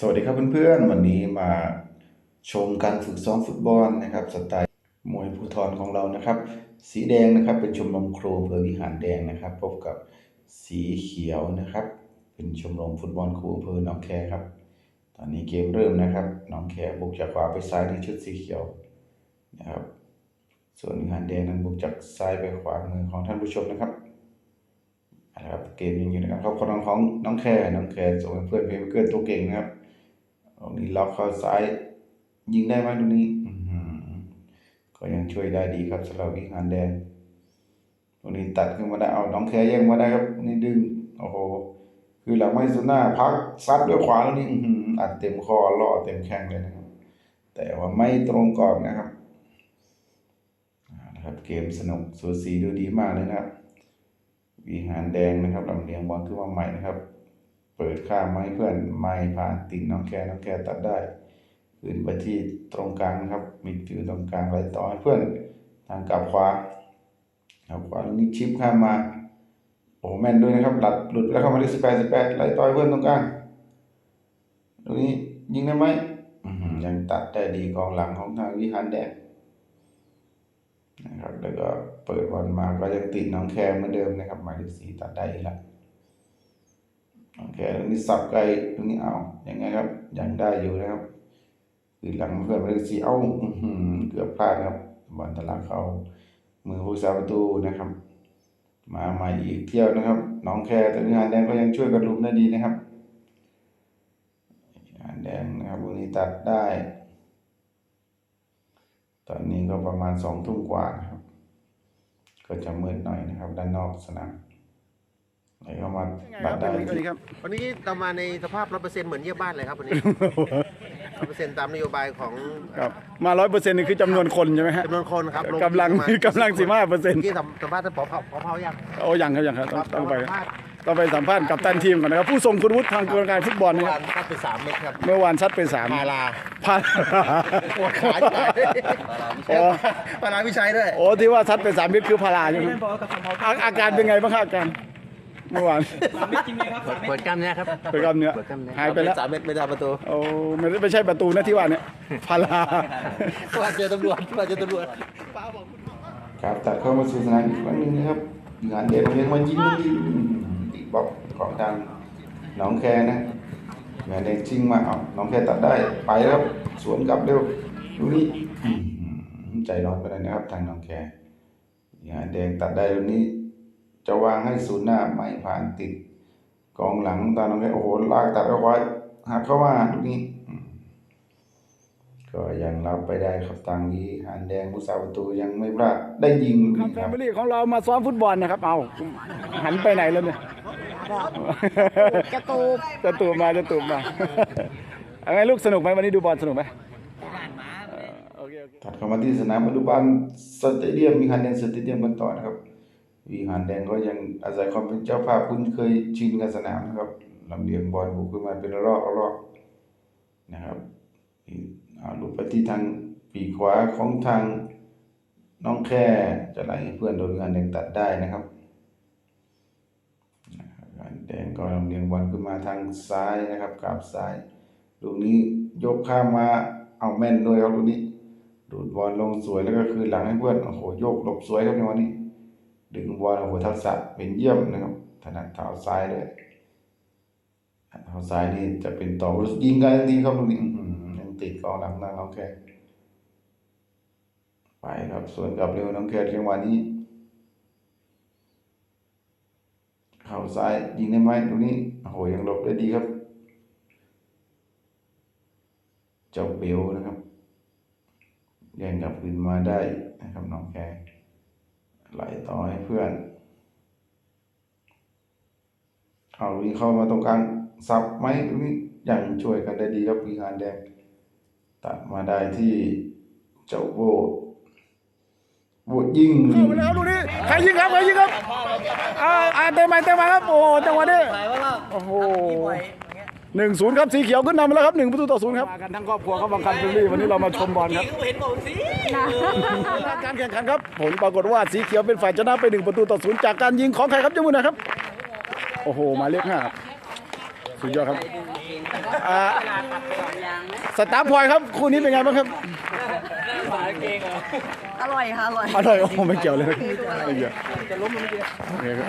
สวัสดีครับเพื่อนๆ วันนี้มาชมการฝึกซ้อมฟุตบอลนะครับ สไตล์มวยภูทรของเรานะครับ สีแดงนะครับเป็นชมรมครูอำเภอวิหารแดงนะครับ พบกับสีเขียวนะครับ เป็นชมรมฟุตบอลครูอำเภอหนองแคครับ ตอนนี้เกมเริ่มนะครับหนองแคบุกจากขวาไปซ้ายในชุดสีเขียวนะครับ ส่วนวิหารแดงนั้นบุกจากซ้ายไปขวามือของท่านผู้ชมนะครับนะครับเกมยังอยู่ในการครอบครองของน้องแคร์น้องแคร์ส่งให้เพื่อนเพเพื่อนตัวเก่งนะครับ ตรงนี้ล็อกเข้าซ้าย ยิงได้ไหมตรงนี้ก็ยังช่วยได้ดีครับสำหรับวิหารแดงตรงนี้ตัดขึ้นมาได้เอาน้องแคร์แย่งมาได้ครับนี่ดึงโอ้โหคือหลังไม่สุดหน้าพักซัดด้วยขวาแล้วนี่อืออัดเต็มคอล่อเต็มแข้งเลยนะครับ แต่ว่าไม่ตรงกรอบนะครับนะครับ เกมสนุกสูสีดูดีมากเลยนะครับวิหารแดงนะครับลำเลียงบอลขึ้นมาใหม่นะครับ เปิดข้ามมาให้เพื่อนไม่ผ่านติดน้องแคน้องแคตัดได้ขึ้นไปที่ตรงกลางนะครับ มิดฟิลด์ตรงกลางไหลต่อให้เพื่อนทางกลับขวาครับขวาตรงนี้ชิปข้ามมาโอ้แม่นด้วยนะครับหลัดหลุดแล้วเข้ามาที่สิบแปดสิบแปดไหลต่อให้เพื่อนตรงกลางตรงนี้ยิงได้ไหมยังตัดได้ดีกองหลังของทางวิหารแดงนะครับแล้วก็เปิดบอลมาก็ยังติดน้องแคร์เหมือนเดิมนะครับหมายเลขสี่ตัดได้อีกแล้ว น้องแคร์ตรงนี้สับไกลตรงนี้เอายังไงครับยังได้อยู่นะครับคือหลังเพื่อนหมายเลสีเอ้าเกือบพลาดครับบอลทะลักเข้ามือผู้สาประตูนะครับ มาใหม่อีกเที่ยวนะครับน้องแคร์แต่งานแดงก็ยังช่วยกันลุมได้ดีนะครับงานแดงนะครับวันนี้ตัดได้ ตอนนี้ก็ประมาณสองทุ่มกว่านะครับ ก็จะมืดหน่อยนะครับ ด้านนอกสนาม ไหลเข้ามาบัดได้สวัสดีครับวันนี้เรามาในสภาพร้อยเปอร์เซ็นต์เหมือนเยี่ยมบ้านเลยครับวันนี้ร้อยเปอร์เซ็นต์ตามนโยบายของครับมาร้อยเปอร์เซ็นต์นี่คือจำนวนคนใช่ไหมฮะจำนวนคนครับกำลังมากำลังสิบห้าเปอร์เซ็นต์ที่สัมสัมภาษณ์ท่านผอผอเผายังโอ้ยังครับยังครับต้องต้องไปสัมภาษณ์ต้องไปสัมภาษณ์กับตันทีมก่อนนะครับผู้ทรงคุณวุฒิทางกรรมการฟุตบอลเมื่อนะควารับนซัดไปสามเม็ดครับเมื่อวานซัดไปสามพาราพาปวดขาใหญ่โอ้พาราวิชัยด้วยโอ้ที่ว่าซัดไปสามเมตรคือพาราใช่ไหมอาอาการเป็นไงบ้างครับอาการ เมื่อวานเปิดกล้ามเนื้อครับเป็นกล้ามเนื้อหายไปแล้วสามเม็ดไม่ได้ประตูโอ้ไม่ได้ไม่ใช่ประตูนะที่ว่าเนี่ยพาราว่าเจอตำรวจว่าเจอตำรวจ ครับตัดเข้ามาสู่สนามอีกครั้งหนึงนะครับงานเด็กเรียนมายิงยิงติดบล็อกของทางหนองแคนะงานเด็กชิงมาเอาหนองแคตัดได้ไปแล้วครับสวนกลับเร็วดูนี่อื้อหือใจร้อนไปเลยนะครับทางหนองแคงานแดงตัดได้ตรงนี้ จะวางให้ศูนย์หน้าไม่ผ่านติดกองหลังตาน้องแคโอ้โหลากตัดเอาไว้หักเข้ามาตรงนี้อืมก็ยังรับไปได้ครับทางนี้หันแดงผู้สาประตูยังไม่พลาดได้ยิงครับคแฟรับมิลี่ของเรามาซ้อมฟุตบอลนะครับ เอาหันไปไหนแล้วเนี่ยจะตูบจะตูมมาจะตูมมาเอาไงลูกสนุกไหมวันนี้ดูบอลสนุกไหมเออโอเคโอเคถัดเข้ามาที่สนามอนุบาลสเตเดียมมีฮันแดงสเตเดียมกันต่อนะครับ วีฮันแดงก็ยังอาศัยความเป็นเจ้าภาพคุ้นเคยชินกับสนามนะครับลำเลียงบอลบุกขึ้นมาเป็นรอกรอกนะครับนี่เอาลูกไปที่ทางปีขวาของทางน้องแค่จะไหลให้เพื่อนโดนฮันแดงตัดได้นะครับฮันแดงก็ลำเลียงบอลขึ้นมาทางซ้ายนะครับกราบซ้ายลูกนี้ยกข้ามมาเอาแม่นด้วยครับลูกนี้ดูดบอลลงสวยแล้วก็คือหลังให้เพื่อนโอ้โหโยกหลบสวยครับในวันนี้ ดึงบอลโอ้โหทักษะเป็นเยี่ยมนะครับถนัดเท้าซ้ายด้วยเท้าซ้ายนี่จะเป็นต่อยิงกันทันทีครับลูกนี้ยังติดกองหลังนั่งน้องแคร์ไปครับส่วนกับเร็วน้องแคร์จังหวะนี้เข่าซ้ายยิงได้ไหมตรงนี้โอ้โหยังหลบได้ดีครับ เจ้าเบลนะครับแย่งกลับคืนมาได้นะครับน้องแคร์ ไหลต่อให้เพื่อน เอาวิ่งเข้ามาตรงกลางสับไหมตรงนี้ยังช่วยกันได้ดีครับวีงานแดงตัดมาได้ที่เจ้าโบโบยิงเข้าไปแล้วลูนี้ใครยิงครับใครยิงครับอ่าเต็มไปเต็มมาครับโอ้โหจังหวะนี้โอ้โห หนึ่งศูนย์ครับสีเขียวขึ้นนำมาแล้วครับหนึ่งประตูต่อศูนย์ครับมากันทั้งครอบครัวครับบางคันฟิลลี่วันนี้เรามาชมบอลครับการแข่งขันครับผลปรากฏว่าสีเขียวเป็นฝ่ายชนะไปหนึ่งประตูต่อศูนย์จากการยิงของใครครับเจ้ามือนะครับ โอ้โหหมายเลขห้าครับสุดยอดครับอ่าสตาร์พอยครับคู่นี้เป็นไงบ้างครับ อร่อยค่ะ อร่อย อร่อยโอ้โหไม่เกี่ยวเลยไม่เกี่ยวโอเคครับ